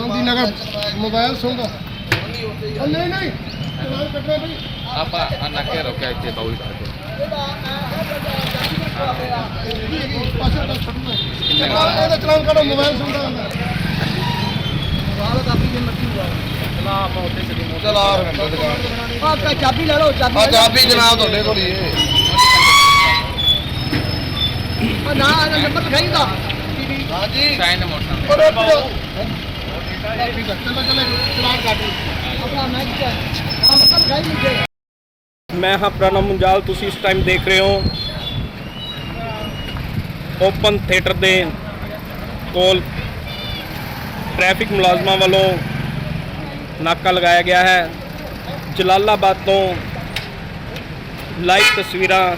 Gandhi Nagar mobile ਸੁਣਦਾ ਉਹ ਨਹੀਂ ਨਹੀਂ। ਚਲਾਨ ਕੱਟਣਾ ਬਈ। ਆਪਾਂ ਆ ਨੱਕੇ ਰੋਕਿਆ ਇੱਥੇ ਬਾਉਲ ਕਰਕੇ। ਪਾਸੇ ਦਾ ਛੱਡਣਾ ਚਲਾਨ ਇਹਦਾ ਚਲਾਨ ਕੱਢੋ ਮੋਬਾਈਲ ਸੁਣਦਾ ਹੁੰਦਾ। ਚਲਾ ਚਲਾ ਦੁਕਾਨ। ਆਹ ਚਾਬੀ ਲੈ ਲਓ ਚਾਬੀ ਆ ਚਾਬੀ ਜਨਾਬ ਤੁਹਾਡੇ ਕੋਲ ਹੀ ਹੈ। ਆਹ ਨਾ ਇਹਦਾ ਨੰਬਰ ਲਿਖਾਈ ਦਾ ਹਾਂਜੀ। ਸਾਈਨ ਮੋਟਰਸਾਈਕਲ ਪਰ ਚਲੋ ਚਲੋ ਚਲਾਨ ਕੱਟ ਆਪਣਾ ਮੈਂ ਹਾਂ ਪ੍ਰਣਵ ਮੁੰਜਾਲ, ਤੁਸੀਂ ਇਸ ਟਾਈਮ ਦੇਖ ਰਹੇ ਹੋ ਓਪਨ ਥੀਏਟਰ ਦੇ ਕੋਲ ਟ੍ਰੈਫਿਕ ਮੁਲਾਜ਼ਮਾਂ ਵੱਲੋਂ ਨਾਕਾ ਲਗਾਇਆ ਗਿਆ ਹੈ। ਜਲਾਲਾਬਾਦ ਤੋਂ ਲਾਈਵ ਤਸਵੀਰਾਂ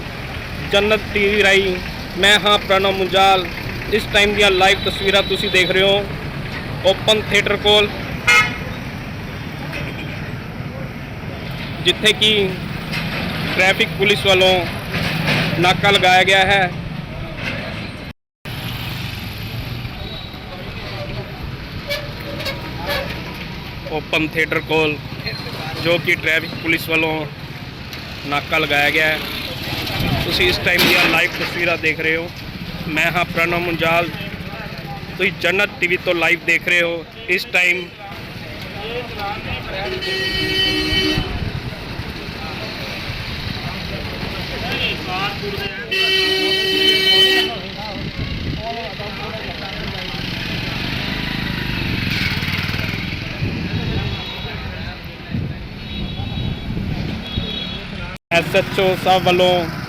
ਜੰਨਤ ਟੀਵੀ ਰਾਹੀਂ ਮੈਂ ਹਾਂ ਪ੍ਰਣਵ ਮੁੰਜਾਲ। ਇਸ ਟਾਈਮ ਦੀਆਂ ਲਾਈਵ ਤਸਵੀਰਾਂ ਤੁਸੀਂ ਦੇਖ ਰਹੇ ਹੋ। ਓਪਨ ਥੀਏਟਰ ਕੋਲ ਜਿੱਥੇ ਕਿ ਟ੍ਰੈਫਿਕ ਪੁਲਿਸ ਵੱਲੋਂ ਨਾਕਾ ਲਗਾਇਆ ਗਿਆ ਹੈ ਓਪਨ ਥੀਏਟਰ ਕੋਲ ਜੋ ਕਿ ਟ੍ਰੈਫਿਕ ਪੁਲਿਸ ਵੱਲੋਂ ਨਾਕਾ ਲਗਾਇਆ ਗਿਆ ਹੈ ਤੁਸੀਂ ਇਸ ਟਾਈਮ ਦੀਆਂ ਲਾਈਵ ਤਸਵੀਰਾਂ ਦੇਖ ਰਹੇ ਹੋ ਮੈਂ ਹਾਂ ਪ੍ਰਣਵ ਮੁੰਜਾਲ ਤੁਸੀਂ ਜੰਨਤ ਟੀਵੀ ਤੋਂ ਲਾਈਵ ਦੇਖ ਰਹੇ ਹੋ ਇਸ ਟਾਈਮ। ਐਸਐਚਓ ਸਾਹਿਬ ਵੱਲੋਂ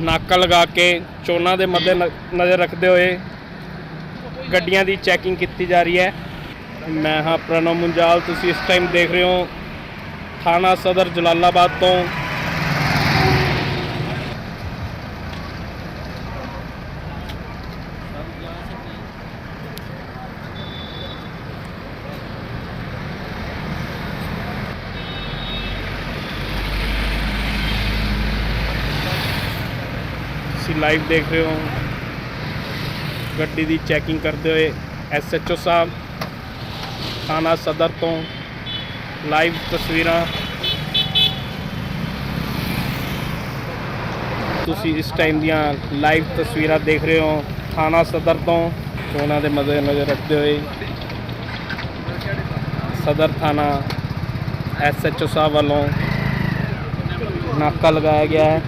ਨਾਕਾ ਲਗਾ ਕੇ ਚੋਣਾਂ ਦੇ ਮੱਦੇ ਨਜ਼ਰ ਰੱਖਦੇ ਹੋਏ ਗੱਡੀਆਂ ਦੀ ਚੈਕਿੰਗ ਕੀਤੀ ਜਾ ਰਹੀ ਹੈ। ਮੈਂ ਹਾਂ ਪ੍ਰਣਵ ਮੁੰਜਾਲ, ਤੁਸੀਂ ਇਸ ਟਾਈਮ ਦੇਖ ਰਹੇ ਹੋ ਥਾਣਾ ਸਦਰ ਜਲਾਲਾਬਾਦ ਤੋਂ ਲਾਈਵ ਦੇਖ ਰਹੇ ਹੋ। ਗੱਡੀ ਦੀ ਚੈਕਿੰਗ ਕਰਦੇ ਹੋਏ ਐਸਐਚਓ ਸਾਹਿਬ ਥਾਣਾ ਸਦਰ ਤੋਂ ਲਾਈਵ ਤਸਵੀਰਾਂ। ਤੁਸੀਂ ਇਸ ਟਾਈਮ ਦੀਆਂ ਲਾਈਵ ਤਸਵੀਰਾਂ ਦੇਖ ਰਹੇ ਹੋ ਥਾਣਾ ਸਦਰ ਤੋਂ। ਉਹਨਾਂ ਦੇ ਮੱਦੇ ਨਜ਼ਰ ਰੱਖਦੇ ਹੋਏ ਸਦਰ ਥਾਣਾ ਐਸਐਚਓ ਸਾਹਿਬ ਵੱਲੋਂ ਨਾਕਾ ਲਗਾਇਆ ਗਿਆ ਹੈ।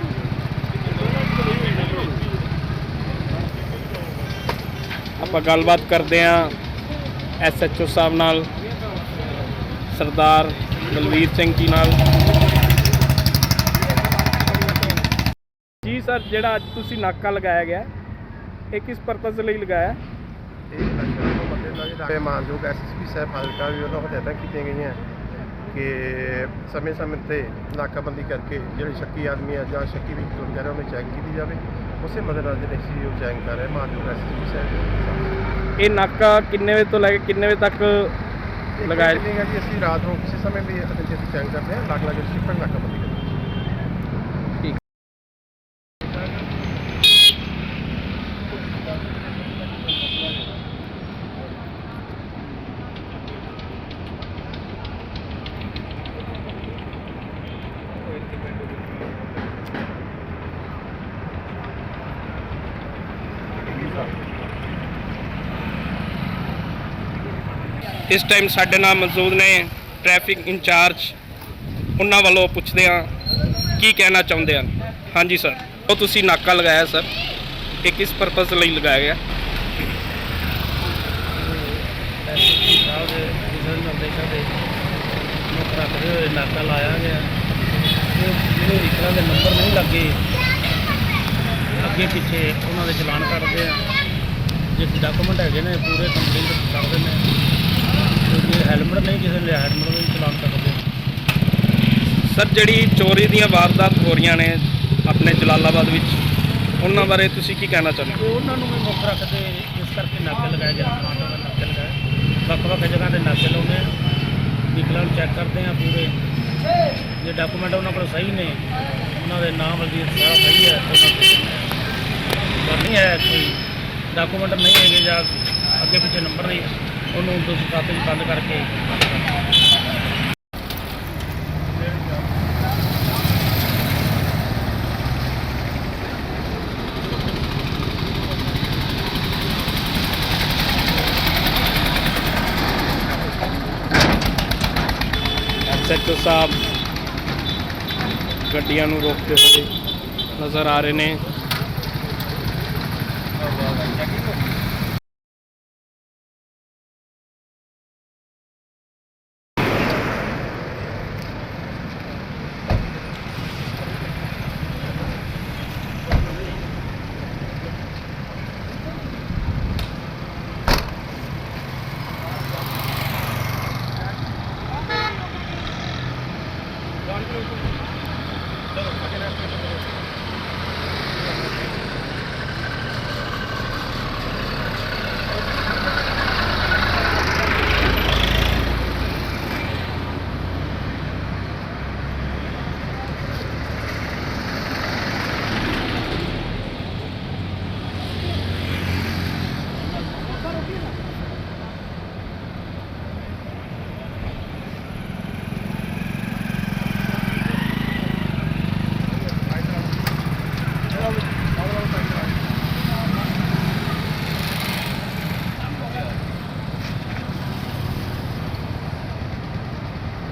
ਆਪਾਂ ਗੱਲਬਾਤ ਕਰਦੇ ਹਾਂ ਐਸਐਚਓ ਸਾਹਿਬ ਨਾਲ, ਸਰਦਾਰ ਬਲਵੀਰ ਸਿੰਘ ਜੀ ਨਾਲ। ਜੀ ਸਰ, ਜਿਹੜਾ ਅੱਜ ਤੁਸੀਂ ਨਾਕਾ ਲਗਾਇਆ ਗਿਆ, ਇਹ ਕਿਸ ਪਰਪਸ ਲਈ ਲਗਾਇਆ? ਇਹ ਨਸ਼ਾ ਤੋਂ ਮਾਨਯੋਗ ਐਸਐਸਪੀ ਸਾਹਿਬ ਹਲਕਾ ਵੀ ਉਹਨਾਂ ਹਦਾਇਤਾਂ ਕੀਤੀਆਂ ਗਈਆਂ ਕਿ ਸਮੇਂ-ਸਮੇਂ ਤੇ ਨਾਕਾਬੰਦੀ ਕਰਕੇ ਜਿਹੜੇ ਸ਼ੱਕੀ ਆਦਮੀ ਆ ਜਾਂ ਸ਼ੱਕੀ ਵਹੀਕਲ ਵਗੈਰਾ ਉਹਨੂੰ ਚੈੱਕ ਕੀਤੀ ਜਾਵੇ। ਉਸੇ ਮਦਦਨਜ਼ਰ ਅਸੀਂ ਉਹ ਚੈੱਕ ਕਰ ਰਹੇ ਮਾਨਯੋਗ ਐਸਐਸਪੀ ਸਾਹਿਬ ਇਹ ਨਾਕਾ ਕਿੰਨੇ ਵਜੇ ਤੋਂ ਲੈ ਕੇ ਕਿੰਨੇ ਵਜੇ ਤੱਕ ਲਗਾਇਆ? ਲਗਾਇਆ ਜੀ ਅਸੀਂ ਰਾਤ ਨੂੰ ਕਿਸੇ ਸਮੇਂ ਵੀ ਅਸੀਂ ਚੈੱਕ ਕਰਦੇ ਹਾਂ ਅਲੱਗ ਅਲੱਗ ਸ਼ਿਫਟ ਨਾਕਾਬੰਦੀ ਕਰਦੇ ਹਾਂ ਇਸ ਟਾਈਮ ਸਾਡੇ ਨਾਲ ਮੌਜੂਦ ਨੇ ਟ੍ਰੈਫਿਕ ਇੰਚਾਰਜ। ਉਹਨਾਂ ਵੱਲੋਂ ਪੁੱਛਦੇ ਹਾਂ, ਕੀ ਕਹਿਣਾ ਚਾਹੁੰਦੇ ਹਨ? ਹਾਂਜੀ, ਸਰ। ਉਹ ਤੁਸੀਂ ਨਾਕਾ ਲਗਾਇਆ, ਸਰ। ਇਹ ਕਿਸ ਪਰਪਸ ਲਈ ਲਗਾਇਆ ਗਿਆ? ਰੱਖਦੇ ਹੋਏ ਨਾਕਾ ਲਾਇਆ ਗਿਆ ਜਿਹੜੇ ਵਹੀਕਲਾਂ ਦੇ ਨੰਬਰ ਨਹੀਂ ਲੱਗੇ ਅੱਗੇ ਪਿੱਛੇ ਉਹਨਾਂ ਦੇ ਚਲਾਨ ਕੱਟਦੇ ਆ। ਜੇ ਡਾਕੂਮੈਂਟ ਹੈਗੇ ਨੇ, ਪੂਰੇ ਕੰਪਲੀਟ ਹੈਲਮਟ ਨਹੀਂ ਕਿਸੇ ਲਿਆ ਹੈਲਮਟ ਦਾ ਵੀ ਚਲਾਨ ਕੱਟਦੇ ਆ ਸਰ ਜਿਹੜੀ ਚੋਰੀ ਦੀਆਂ ਵਾਰਦਾਤ ਹੋ ਰਹੀਆਂ ਨੇ ਆਪਣੇ ਜਲਾਲਾਬਾਦ ਵਿੱਚ ਉਹਨਾਂ ਬਾਰੇ ਤੁਸੀਂ ਕੀ ਕਹਿਣਾ ਚਾਹੁੰਦੇ ਹੋ? ਤੇ ਉਹਨਾਂ ਨੂੰ ਵੀ ਮੁੱਖ ਰੱਖਦੇ ਇਸ ਕਰਕੇ ਨਾਕੇ ਲਗਾਏ ਗਏ ਟਮਾਟਰ ਦਾ ਨਾਕੇ ਲਗਾਏ। ਵੱਖ ਵੱਖ ਜਗ੍ਹਾ ਤੇ ਨਾਕੇ ਲਾਉਂਦੇ ਆ। ਵਹੀਕਲਾਂ ਨੂੰ ਚੈੱਕ ਕਰਦੇ ਆ ਪੂਰੇ। ਜੇ ਡਾਕੂਮੈਂਟ ਉਹਨਾਂ ਕੋਲ ਸਹੀ ਨੇ ਉਹਨਾਂ ਦੇ ਨਾਮ ਵਲਦੀ ਸਾਰਾ ਸਹੀ ਹੈ ਉਹਨਾਂ ਕੋਲ ਪਰ ਨਹੀਂ ਹੈ ਕੋਈ। ਡਾਕੂਮੈਂਟ ਨਹੀਂ ਹੈਗੇ ਜਾਂ ਅੱਗੇ ਪਿੱਛੇ ਨੰਬਰ ਨਹੀਂ ਉਹਨੂੰ 207 'ਚ ਬੰਦ ਕਰਕੇ ਐਸਐਚਓ ਸਾਹਿਬ ਗੱਡੀਆਂ ਨੂੰ ਰੋਕਦੇ ਹੋਏ ਨਜ਼ਰ ਆ ਰਹੇ ਨੇ।